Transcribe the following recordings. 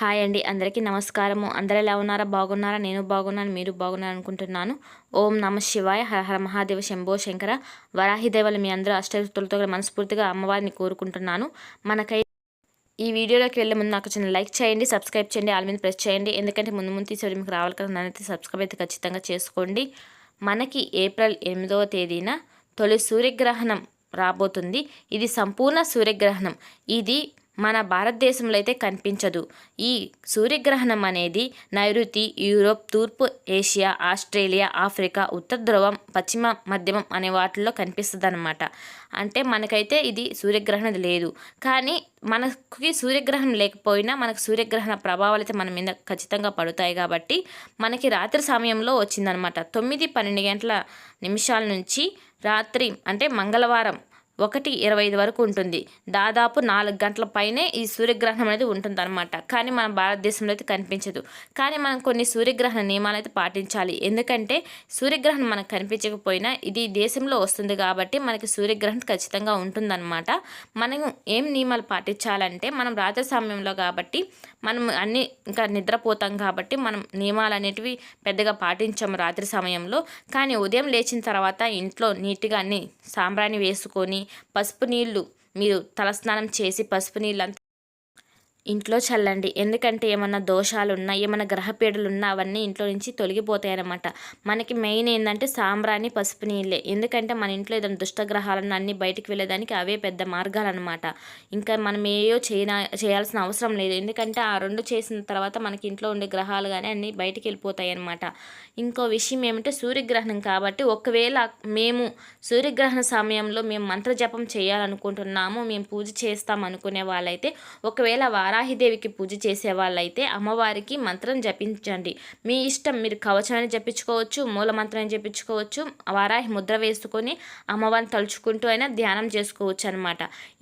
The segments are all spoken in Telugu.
హాయ్ అండి. అందరికీ నమస్కారము. అందరు ఎలా ఉన్నారా? బాగున్నారా? నేను బాగున్నాను. మీరు బాగున్నారు అనుకుంటున్నాను. ఓం నమ శివాయ. హర హర మహాదేవ శంభో శంకర. వరాహిదేవలు మీ అందరూ అష్టతులతో మనస్ఫూర్తిగా అమ్మవారిని కోరుకుంటున్నాను. మనకై ఈ వీడియోలోకి వెళ్ళే ముందు నాకు చిన్న లైక్ చేయండి సబ్స్క్రైబ్ చేయండి ఆల్ మీద ప్రెస్ చేయండి. ఎందుకంటే ముందు ముందు తీసేది మీకు రావాలి కదా నన్నైతే సబ్స్క్రైబ్ అయితే ఖచ్చితంగా చేసుకోండి. మనకి ఏప్రిల్ ఎనిమిదవ తేదీన తొలి సూర్యగ్రహణం రాబోతుంది. ఇది సంపూర్ణ సూర్యగ్రహణం. ఇది మన భారతదేశంలో అయితే కనిపించదు. ఈ సూర్యగ్రహణం అనేది నైరుతి యూరోప్ తూర్పు ఏషియా ఆస్ట్రేలియా ఆఫ్రికా ఉత్తర ధ్రువం పశ్చిమ మధ్యమం అనే వాటిల్లో కనిపిస్తుంది అనమాట అంటే మనకైతే ఇది సూర్యగ్రహణం లేదు. కానీ మనకి సూర్యగ్రహణం లేకపోయినా మనకు సూర్యగ్రహణ ప్రభావాలు అయితే మన మీద ఖచ్చితంగా పడుతాయి కాబట్టి మనకి రాత్రి సమయంలో వచ్చిందనమాట తొమ్మిది పన్నెండు గంటల నిమిషాల నుంచి రాత్రి అంటే మంగళవారం ఒకటి ఇరవై ఐదు వరకు ఉంటుంది. దాదాపు నాలుగు గంటల పైనే ఈ సూర్యగ్రహణం అనేది ఉంటుంది అనమాట కానీ మన భారతదేశంలో అయితే కనిపించదు. కానీ మనం కొన్ని సూర్యగ్రహణ నియమాలు అయితే పాటించాలి. ఎందుకంటే సూర్యగ్రహణం మనకు కనిపించకపోయినా ఇది దేశంలో వస్తుంది కాబట్టి మనకి సూర్యగ్రహణం ఖచ్చితంగా ఉంటుందన్నమాట. మనం ఏం నియమాలు పాటించాలంటే మనం రాత్రి సమయంలో కాబట్టి మనం అన్ని ఇంకా నిద్రపోతాం కాబట్టి మనం నియమాలు అనేటివి పెద్దగా పాటించాము రాత్రి సమయంలో. కానీ ఉదయం లేచిన తర్వాత ఇంట్లో నీట్గా అన్ని సాంబ్రాణి వేసుకొని పసుపు నీళ్ళు మీరు తలస్నానం చేసి పసుపు నీళ్ళంతా ఇంట్లో చల్లండి. ఎందుకంటే ఏమన్నా దోషాలు ఉన్నా ఏమైనా గ్రహపీడలు ఉన్నా అవన్నీ ఇంట్లో నుంచి తొలగిపోతాయన్నమాట. మనకి మెయిన్ ఏంటంటే సాంబ్రాణి పసుపు నీళ్ళే. ఎందుకంటే మన ఇంట్లో ఏదైనా దుష్టగ్రహాలను అన్నీ బయటికి వెళ్ళేదానికి అవే పెద్ద మార్గాలు అనమాట ఇంకా మనం ఏయో చేయనా చేయాల్సిన అవసరం లేదు. ఎందుకంటే ఆ రెండు చేసిన తర్వాత మనకి ఇంట్లో ఉండే గ్రహాలు కానీ అన్నీ బయటికి వెళ్ళిపోతాయి అనమాట ఇంకో విషయం ఏమంటే సూర్యగ్రహణం కాబట్టి ఒకవేళ మేము సూర్యగ్రహణ సమయంలో మేము మంత్రజపం చేయాలనుకుంటున్నాము మేము పూజ చేస్తాం అనుకునే వాళ్ళైతే ఒకవేళ వారాహిదేవికి పూజ చేసే వాళ్ళైతే అమ్మవారికి మంత్రం జపించండి. మీ ఇష్టం మీరు కవచాన్ని జపించుకోవచ్చు మూలమంత్రం జపించుకోవచ్చు వారాహి ముద్ర వేసుకొని అమ్మవారిని తలుచుకుంటూ అయినా ధ్యానం చేసుకోవచ్చు అనమాట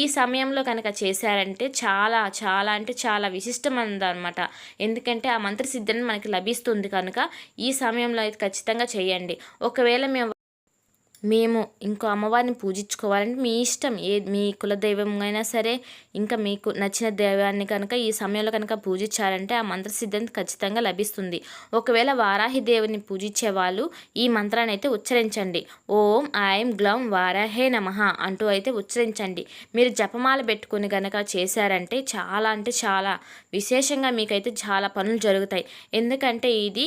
ఈ సమయంలో కనుక చేశారంటే చాలా చాలా అంటే చాలా విశిష్టమైనది అనమాట ఎందుకంటే ఆ మంత్ర సిద్ధిని మనకి లభిస్తుంది కనుక ఈ సమయంలో అయితే ఖచ్చితంగా చేయండి. ఒకవేళ మేము మేము ఇంకో అమ్మవారిని పూజించుకోవాలంటే మీ ఇష్టం. ఏ మీ కులదైవం అయినా సరే ఇంకా మీకు నచ్చిన దైవాన్ని కనుక ఈ సమయంలో కనుక పూజించారంటే ఆ మంత్ర సిద్ధాంతి ఖచ్చితంగా లభిస్తుంది. ఒకవేళ వారాహి దేవుని పూజించే వాళ్ళు ఈ మంత్రాన్ని అయితే ఉచ్చరించండి. ఓం ఐం గ్లౌం వారాహే నమ అంటూ అయితే ఉచ్చరించండి. మీరు జపమాల పెట్టుకుని కనుక చేశారంటే చాలా అంటే చాలా విశేషంగా మీకైతే చాలా పనులు జరుగుతాయి. ఎందుకంటే ఇది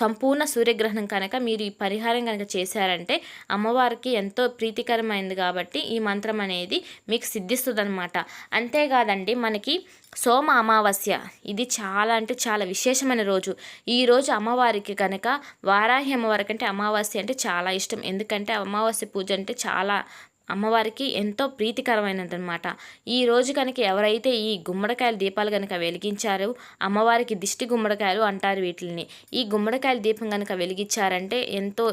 సంపూర్ణ సూర్యగ్రహణం కనుక మీరు ఈ పరిహారం కనుక చేశారంటే అమ్మ అమ్మవారికి ఎంతో ప్రీతికరమైనది కాబట్టి ఈ మంత్రం అనేది మీకు సిద్ధిస్తుంది అనమాట అంతేకాదండి మనకి సోమ అమావాస్య ఇది చాలా అంటే చాలా విశేషమైన రోజు. ఈ రోజు అమ్మవారికి కనుక వారాహి అమ్మవారికి అంటే అమావాస్య అంటే చాలా ఇష్టం. ఎందుకంటే అమావాస్య పూజ అంటే చాలా అమ్మవారికి ఎంతో ప్రీతికరమైనది అనమాట ఈ రోజు కనుక ఎవరైతే ఈ గుమ్మడికాయల దీపాలు కనుక వెలిగించారో అమ్మవారికి దిష్టి గుమ్మడికాయలు అంటారు వీటిని ఈ గుమ్మడికాయల దీపం కనుక వెలిగించారంటే ఎంతో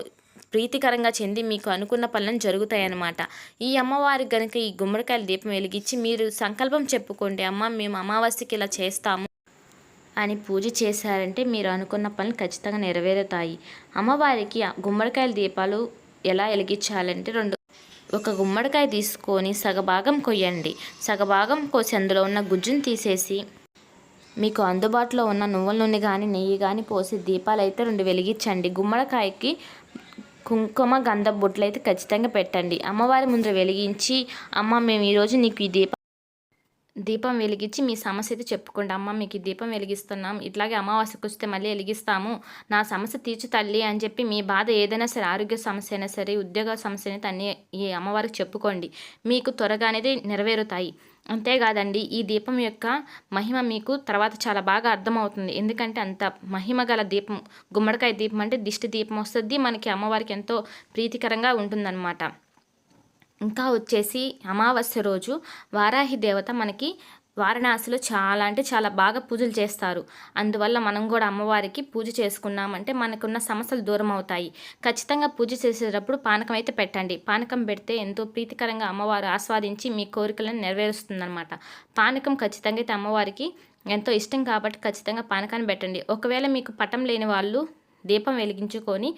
ప్రీతికరంగా చెంది మీకు అనుకున్న పనులను జరుగుతాయన్నమాట. ఈ అమ్మవారికి గనుక ఈ గుమ్మడికాయల దీపం వెలిగించి మీరు సంకల్పం చెప్పుకోండి అమ్మ మేము అమావాస్యకి ఇలా చేస్తాము అని పూజ చేశారంటే మీరు అనుకున్న పనులు ఖచ్చితంగా నెరవేరుతాయి. అమ్మవారికి గుమ్మడికాయల దీపాలు ఎలా వెలిగించాలంటే రెండు ఒక గుమ్మడికాయ తీసుకొని సగభాగం కొయ్యండి. సగభాగం కోసి అందులో ఉన్న గుజ్జును తీసేసి మీకు అందుబాటులో ఉన్న నువ్వుల నూనె కానీ నెయ్యి కానీ పోసి దీపాలు అయితే రెండు వెలిగించండి. గుమ్మడికాయకి కుంకుమ గంధ బొట్లు అయితే ఖచ్చితంగా పెట్టండి. అమ్మవారి ముందర వెలిగించి అమ్మ మేము ఈరోజు నీకు ఈ దీపం దీపం వెలిగించి మీ సమస్య అయితే చెప్పుకోండి. అమ్మ మీకు ఈ దీపం వెలిగిస్తున్నాం. ఇట్లాగే అమావాస్యకు వస్తే మళ్ళీ వెలిగిస్తాము. నా సమస్య తీర్చు తల్లి అని చెప్పి మీ బాధ ఏదైనా సరే ఆరోగ్య సమస్య అయినా సరే ఉద్యోగ సమస్య అయితే అన్నీ ఈ అమ్మవారికి చెప్పుకోండి. మీకు త్వరగా అనేది నెరవేరుతాయి. అంతేకాదండి ఈ దీపం యొక్క మహిమ మీకు తర్వాత చాలా బాగా అర్థమవుతుంది. ఎందుకంటే అంత మహిమ గల దీపం గుమ్మడికాయ దీపం అంటే దిష్టి దీపం వస్తుంది. మనకి అమ్మవారికి ఎంతో ప్రీతికరంగా ఉంటుందన్నమాట. ఇంకా వచ్చేసి అమావాస్య రోజు వారాహి దేవత మనకి వారణాసిలో చాలా అంటే చాలా బాగా పూజలు చేస్తారు. అందువల్ల మనం కూడా అమ్మవారికి పూజ చేసుకున్నామంటే మనకున్న సమస్యలు దూరం అవుతాయి. ఖచ్చితంగా పూజ చేసేటప్పుడు పానకం అయితే పెట్టండి. పానకం పెడితే ఎంతో ప్రీతికరంగా అమ్మవారు ఆస్వాదించి మీ కోరికలను నెరవేరుస్తుందన్నమాట. పానకం ఖచ్చితంగా అయితే అమ్మవారికి ఎంతో ఇష్టం కాబట్టి ఖచ్చితంగా పానకాన్ని పెట్టండి. ఒకవేళ మీకు పటం లేని వాళ్ళు దీపం వెలిగించుకొని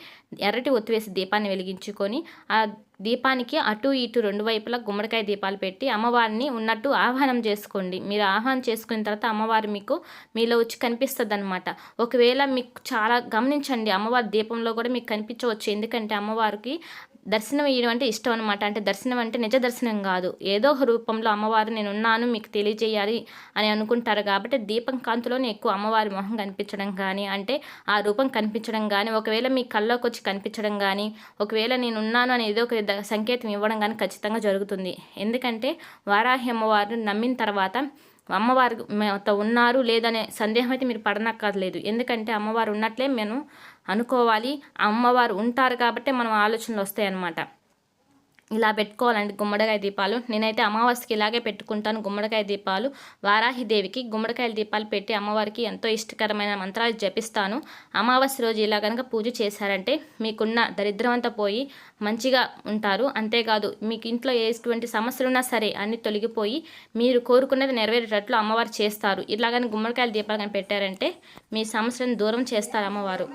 ఎర్రటి ఒత్తివేసి దీపాన్ని వెలిగించుకొని ఆ దీపానికి అటు ఇటు రెండు వైపులా గుమ్మడికాయ దీపాలు పెట్టి అమ్మవారిని ఉన్నట్టు ఆహ్వానం చేసుకోండి. మీరు ఆహ్వానం చేసుకున్న తర్వాత అమ్మవారు మీకు మీలో వచ్చి కనిపిస్తుంది అనమాట ఒకవేళ మీకు చాలా గమనించండి అమ్మవారి దీపంలో కూడా మీకు కనిపించవచ్చు. ఎందుకంటే అమ్మవారికి దర్శనం ఇవ్వడం అంటే ఇష్టం అనమాట అంటే దర్శనం అంటే నిజ దర్శనం కాదు. ఏదో ఒక రూపంలో అమ్మవారు నేను ఉన్నాను మీకు తెలియజేయాలి అని అనుకుంటారు కాబట్టి దీపం కాంతిలోనే ఎక్కువ అమ్మవారి మొహం కనిపించడం కానీ అంటే ఆ రూపం కనిపించడం కానీ ఒకవేళ మీ కళ్ళలోకి వచ్చి కనిపించడం కానీ ఒకవేళ నేను ఉన్నాను అని ఏదో ఒక సంకేతం ఇవ్వడం కానీ ఖచ్చితంగా జరుగుతుంది. ఎందుకంటే వారాహి అమ్మవారు నమ్మిన తర్వాత అమ్మవారు ఉన్నారు లేదనే సందేహం అయితే మీరు పడనక్కర్లేదు. ఎందుకంటే అమ్మవారు ఉన్నట్లే మేము అనుకోవాలి. అమ్మవారు ఉంటారు కాబట్టి మనం ఆలోచనలు వస్తాయి అన్నమాట ఇలా పెట్టుకోవాలండి గుమ్మడికాయ దీపాలు. నేనైతే అమావాస్యకి ఇలాగే పెట్టుకుంటాను గుమ్మడికాయ దీపాలు. వారాహిదేవికి గుమ్మడికాయల దీపాలు పెట్టి అమ్మవారికి ఎంతో ఇష్టకరమైన మంత్రాలు జపిస్తాను. అమావాస్య రోజు ఇలా కనుక పూజ చేశారంటే మీకున్న దరిద్రం అంతా పోయి మంచిగా ఉంటారు. అంతేకాదు మీకు ఇంట్లో ఎటువంటి సమస్యలున్నా సరే అన్ని తొలగిపోయి మీరు కోరుకున్నది నెరవేరేటట్లు అమ్మవారు చేస్తారు. ఇలాగని గుమ్మడికాయల దీపాలు కానీ పెట్టారంటే మీ సమస్యలను దూరం చేస్తారు అమ్మవారు.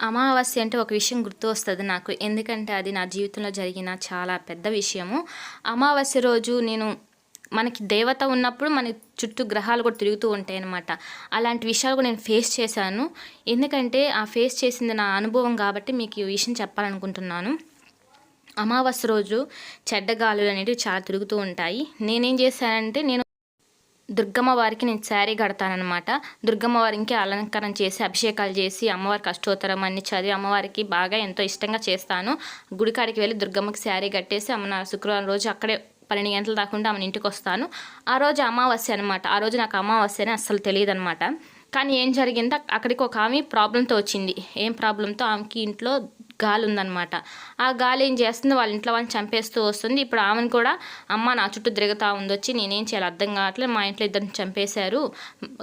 అమావాస్య అంటే ఒక విషయం గుర్తు వస్తుంది నాకు. ఎందుకంటే అది నా జీవితంలో జరిగిన చాలా పెద్ద విషయము. అమావాస్య రోజు నేను మనకి దేవత ఉన్నప్పుడు మన చుట్టూ గ్రహాలు కూడా తిరుగుతూ ఉంటాయి అన్నమాట అలాంటి విషయాలు కూడా నేను ఫేస్ చేశాను. ఎందుకంటే ఆ ఫేస్ చేసింది నా అనుభవం కాబట్టి మీకు ఈ విషయం చెప్పాలనుకుంటున్నాను. అమావాస్య రోజు చెడ్డ గాలులు అనేవి చాలా తిరుగుతూ ఉంటాయి. నేనేం చేశానంటే నేను దుర్గమ్మ వారికి నేను శారీ కడతానమాట దుర్గమ్మ వారికి అలంకరణ చేసి అభిషేకాలు చేసి అమ్మవారికి అష్టోత్తరం అన్ని చదివి అమ్మవారికి బాగా ఎంతో ఇష్టంగా చేస్తాను. గుడికాడికి వెళ్ళి దుర్గమ్మకి శారీ కట్టేసి అమ్మ శుక్రవారం రోజు అక్కడే పన్నెండు గంటలు దాకుండా ఆమె ఇంటికి వస్తాను. ఆ రోజు అమావాస్య అనమాట ఆ రోజు నాకు అమావాస్య అని అస్సలు తెలియదు అనమాట కానీ ఏం జరిగిందో? అక్కడికి ఒక ఆమె ప్రాబ్లంతో వచ్చింది. ఏం ప్రాబ్లంతో? ఆమెకి ఇంట్లో గాలి ఉందనమాట ఆ గాలి ఏం చేస్తుంది? వాళ్ళ ఇంట్లో వాళ్ళని చంపేస్తూ వస్తుంది. ఇప్పుడు ఆమెను కూడా అమ్మ నా చుట్టూ తిరుగుతూ ఉందొచ్చి నేనేం చేయాలి అర్థం కావట్లేదు. మా ఇంట్లో ఇద్దరిని చంపేశారు.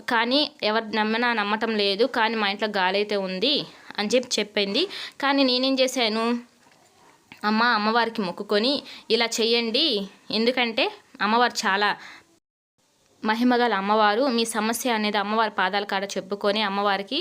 కానీ ఎవరు నమ్మినా నమ్మటం లేదు. కానీ మా ఇంట్లో గాలి అయితే ఉంది అని చెప్పి చెప్పింది. కానీ నేనేం చేశాను? అమ్మ అమ్మవారికి మొక్కుకొని ఇలా చెయ్యండి. ఎందుకంటే అమ్మవారు చాలా మహిమగల అమ్మవారు మీ సమస్య అనేది అమ్మవారి పాదాల కాడ చెప్పుకొని అమ్మవారికి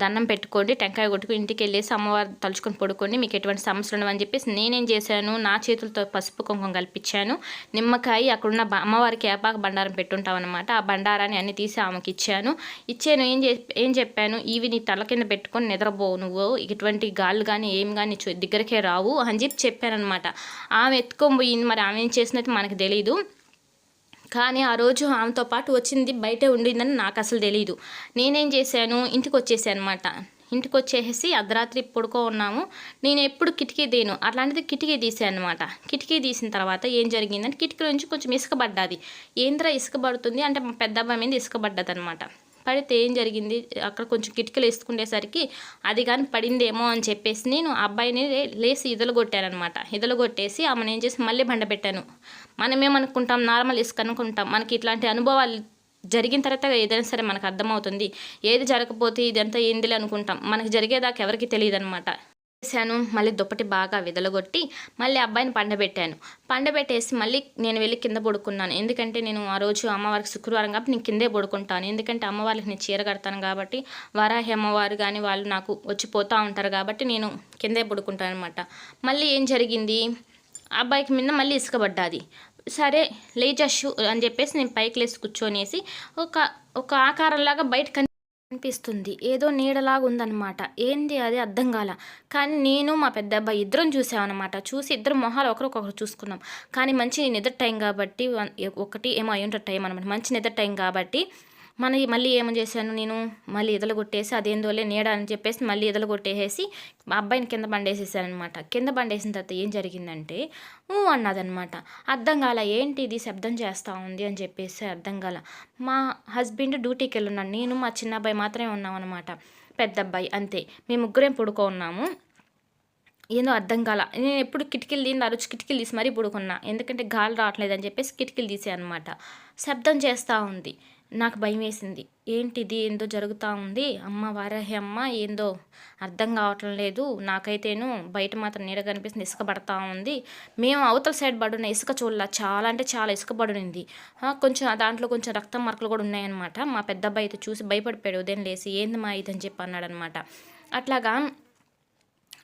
దండం పెట్టుకోండి టెంకాయ కొట్టుకుని ఇంటికి వెళ్ళేసి అమ్మవారు తలుచుకొని పడుకోండి మీకు ఎటువంటి సమస్యలు ఉండవని చెప్పేసి నేనేం చేశాను నా చేతులతో పసుపు కుంకుమ కల్పించాను. నిమ్మకాయ అక్కడున్న అమ్మవారికి ఏపాక బండారం పెట్టుంటాం అనమాట ఆ బండారాన్ని అన్ని తీసి ఆమెకి ఇచ్చాను. ఇచ్చాను ఏం ఏం చెప్పాను ఇవి నీ తల కింద పెట్టుకొని నిద్రపోవు నువ్వు ఇటువంటి గాళ్ళు కానీ ఏం కానీ దగ్గరకే రావు అని చెప్పి చెప్పాను అనమాట ఆమె ఎత్తుకొని పోయింది మరి ఆమె ఏం చేసినట్టు మనకు తెలీదు. కానీ ఆ రోజు ఆమెతో పాటు వచ్చింది బయటే ఉండిందని నాకు అసలు తెలియదు నేనేం చేశాను? ఇంటికి వచ్చేసాను అనమాట ఇంటికి వచ్చేసి అర్ధరాత్రి పడుకో ఉన్నాము. నేను ఎప్పుడు కిటికీ దీను? అట్లాంటిది కిటికీ తీసాను అనమాట కిటికీ తీసిన తర్వాత ఏం జరిగిందంటే కిటికీ నుంచి కొంచెం ఇసుక పడ్డది. ఏంద్ర ఇసుక పడుతుంది? అంటే మా పెద్ద అబ్బాయి మీద ఇసుక పడ్డది అనమాట పడితే ఏం జరిగింది? అక్కడ కొంచెం కిటికీలు వేసుకునేసరికి అది కానీ పడిందేమో అని చెప్పేసి నేను అబ్బాయిని లేసి ఇదలు కొట్టానమాట ఇదలు కొట్టేసి ఆమెను ఏం చేసి మళ్ళీ బండ పెట్టాను. మనమేమనుకుంటాం? నార్మల్ ఇసుక అనుకుంటాం. మనకి ఇట్లాంటి అనుభవాలు జరిగిన తర్వాత ఏదైనా సరే మనకు అర్థమవుతుంది. ఏది జరగకపోతే ఇదంతా ఏందిలే అనుకుంటాం. మనకి జరిగేదాకా ఎవరికి తెలియదు అనమాట చేశాను మళ్ళీ దుప్పటి బాగా విదలగొట్టి మళ్ళీ అబ్బాయిని పండబెట్టాను. పండబెట్టేసి మళ్ళీ నేను వెళ్ళి కింద పడుకున్నాను. ఎందుకంటే నేను ఆ రోజు అమ్మవారికి శుక్రవారం కాబట్టి నేను కిందే పడుకుంటాను. ఎందుకంటే అమ్మవారికి నేను చీర కడతాను కాబట్టి వారాహి అమ్మవారు కానీ వాళ్ళు నాకు వచ్చి పోతూ ఉంటారు కాబట్టి నేను కిందే పడుకుంటాను అనమాట మళ్ళీ ఏం జరిగింది? అబ్బాయికి మీద మళ్ళీ ఇసుకబడ్డాది సరే లేచు అని చెప్పేసి నేను పైకి లేసి కూర్చొనేసి ఒక ఒక ఆకారంలాగా బయట అనిపిస్తుంది. ఏదో నీడలాగా ఉందన్నమాట ఏంది అది అర్థం కాల. కానీ నేను మా పెద్ద అబ్బాయి ఇద్దరం చూసామన్నమాట చూసి ఇద్దరు మొహాలు ఒకరికొకరు చూసుకున్నాం. కానీ మంచి నిద్ర టైం కాబట్టి ఒకటి ఏమో అయ్యుంటే టైం అనమాట మంచి నిద్ర టైం కాబట్టి మన మళ్ళీ ఏమని చేశాను నేను? మళ్ళీ ఎదలు కొట్టేసి అదేందోలే నీడ అని చెప్పేసి మళ్ళీ ఎదలు కొట్టేసేసి మా అబ్బాయిని కింద బండేసేసాను అనమాట కింద బండేసిన తర్వాత ఏం జరిగిందంటే ఊ అన్నదనమాట అర్థం కాల ఏంటి ఇది శబ్దం చేస్తూ ఉంది అని చెప్పేసి అర్థం కాల. మా హస్బెండ్ డ్యూటీకి వెళ్ళున్నాను నేను మా చిన్న అబ్బాయి మాత్రమే ఉన్నాం అనమాట పెద్ద అబ్బాయి అంతే. మేము ముగ్గురేం పడుకో ఉన్నాము ఏందో అర్థం కాల. నేను ఎప్పుడు కిటికీలు తీని అరుచు కిటికీలు తీసి మరీ పడుకున్నా. ఎందుకంటే గాలి రావట్లేదు అని చెప్పేసి కిటికీలు తీసే అనమాట శబ్దం చేస్తూ ఉంది. నాకు భయం వేసింది ఏంటిది? ఏందో జరుగుతూ ఉంది. అమ్మ వారాహి అమ్మ ఏందో అర్థం కావటం లేదు. నాకైతేను బయట మాత్రం నీడ కనిపిస్తుంది ఇసుక పడతా ఉంది. మేము అవతల సైడ్ పడున్న ఇసుక చూడాల చాలా అంటే చాలా ఇసుక పడునింది కొంచెం దాంట్లో కొంచెం రక్తం మరకలు కూడా ఉన్నాయన్నమాట. మా పెద్ద అబ్బాయి అయితే చూసి భయపడిపోయాడు ఉదయం లేసి ఏంది మా ఇదని చెప్పి అన్నాడు అనమాట అట్లాగా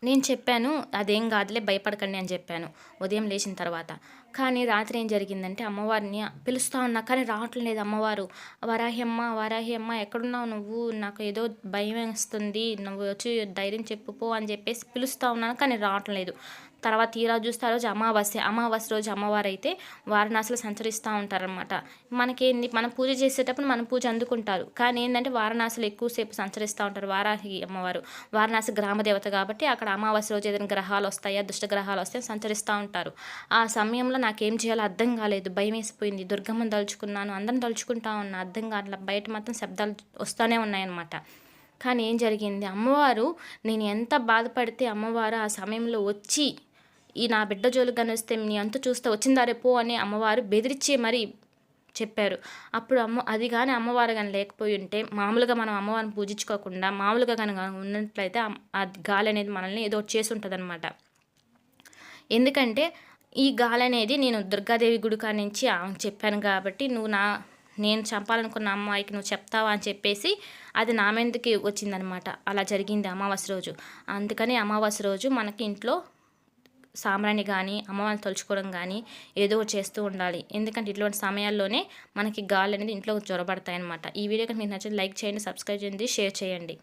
నేను చెప్పాను అదేం కాదులే భయపడకండి అని చెప్పాను ఉదయం లేచిన తర్వాత. కానీ రాత్రి ఏం జరిగిందంటే అమ్మవారిని పిలుస్తా ఉన్నా కానీ రావట్లేదు అమ్మవారు. వరాహి అమ్మ వరాహి అమ్మ ఎక్కడున్నావు నువ్వు? నాకు ఏదో భయం వేస్తుంది నువ్వు వచ్చి ధైర్యం చెప్పుపో అని చెప్పేసి పిలుస్తా ఉన్నాను కానీ రావట్లేదు. తర్వాత తీరా చూస్తే ఆ రోజు అమావాస్య. అమావాస్య రోజు అమ్మవారు అయితే వారణాసిలో సంచరిస్తూ ఉంటారనమాట మనకేంది? మనం పూజ చేసేటప్పుడు మనం పూజ అందుకుంటారు. కానీ ఏంటంటే వారణాసిలో ఎక్కువసేపు సంచరిస్తూ ఉంటారు వారాహి అమ్మవారు. వారణాసి గ్రామదేవత కాబట్టి అక్కడ అమావాస్య రోజు ఏదైనా గ్రహాలు వస్తాయా దుష్ట గ్రహాలు వస్తాయి సంచరిస్తూ ఉంటారు. ఆ సమయంలో నాకేం చేయాలో అర్థం కాలేదు. భయం వేసిపోయింది. దుర్గమ్మను తలుచుకున్నాను అందరం తలుచుకుంటా ఉన్నా అర్థం కావట్లేదు బయట మాత్రం శబ్దాలు వస్తూనే ఉన్నాయన్నమాట. కానీ ఏం జరిగింది? అమ్మవారు నేను ఎంత బాధపడితే అమ్మవారు ఆ సమయంలో వచ్చి ఈ నా బిడ్డ జోలు కనిస్తే నీ అంత చూస్తే వచ్చిందా రేపు అని అమ్మవారు బెదిరించి మరి చెప్పారు. అప్పుడు అమ్మ అది కానీ అమ్మవారు కానీ లేకపోయి ఉంటే మామూలుగా మనం అమ్మవారిని పూజించుకోకుండా మామూలుగా కనుక ఉన్నట్లయితే ఆ గాలి అనేది మనల్ని ఏదో చేసి ఉంటుందన్నమాట. ఎందుకంటే ఈ గాలి అనేది నేను దుర్గాదేవి గుడి నుంచి చెప్పాను కాబట్టి నువ్వు నా నేను చంపాలనుకున్న అమ్మాయికి నువ్వు చెప్తావా అని చెప్పేసి అది నా మీదకి వచ్చిందనమాట అలా జరిగింది అమావాస్య రోజు. అందుకని అమావాస్య రోజు మనకి ఇంట్లో సాంబ్రాణి కానీ అమ్మవారిని తలుచుకోవడం కానీ ఏదో చేస్తూ ఉండాలి. ఎందుకంటే ఇటువంటి సమయాల్లోనే మనకి గాలి అనేది ఇంట్లో జ్వరబడతాయి అనమాట ఈ వీడియో మీకు నచ్చింది లైక్ చేయండి సబ్స్క్రైబ్ చేయండి షేర్ చేయండి.